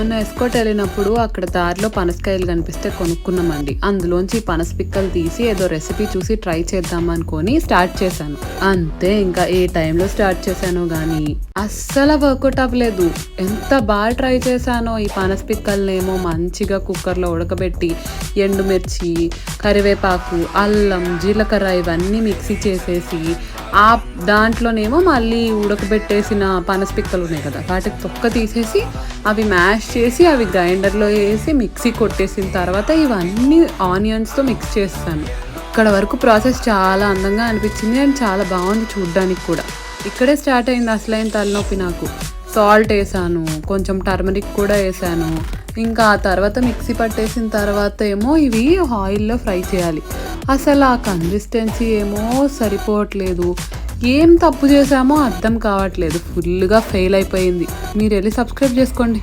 మొన్న ఎస్కోట్ వెళ్ళినప్పుడు అక్కడ దారిలో పనసకాయలు కనిపిస్తే కొనుక్కున్నామండి. అందులోంచి పనస పిక్కలు తీసి ఏదో రెసిపీ చూసి ట్రై చేద్దాం అనుకొని స్టార్ట్ చేశాను. అంతే ఇంకా ఏ టైంలో స్టార్ట్ చేశానో కానీ అస్సలు వర్కౌట్ అవ్వలేదు. ఎంత బాగా ట్రై చేశానో ఈ పనస పిక్కల్నేమో మంచిగా కుక్కర్లో ఉడకబెట్టి ఎండుమిర్చి కరివేపాకు అల్లం జీలకర్ర ఇవన్నీ మిక్సీ చేసేసి ఆ దాంట్లోనేమో మళ్ళీ ఉడకబెట్టేసిన పనస పిక్కలు ఉన్నాయి కదా. వాటికి తొక్క తీసేసి అవి మ్యాష్ చేసి అవి గ్రైండర్లో వేసి మిక్సీ కొట్టేసిన తర్వాత ఇవన్నీ ఆనియన్స్తో మిక్స్ చేస్తాను. ఇక్కడ వరకు ప్రాసెస్ చాలా అందంగా అనిపించింది అండ్ చాలా బాగుంది చూడ్డానికి కూడా. ఇక్కడే స్టార్ట్ అయింది అసలైన తలనొప్పి నాకు. సాల్ట్ వేసాను కొంచెం టర్మరిక్ కూడా వేసాను. ఇంకా ఆ తర్వాత మిక్సీ పట్టేసిన తర్వాత ఏమో ఇవి ఆయిల్లో ఫ్రై చేయాలి. అసలు ఆ కన్సిస్టెన్సీ ఏమో సరిపోవట్లేదు. ఏం తప్పు చేసామో అర్థం కావట్లేదు. ఫుల్గా ఫెయిల్ అయిపోయింది. మీరు వెళ్ళి సబ్స్క్రైబ్ చేసుకోండి.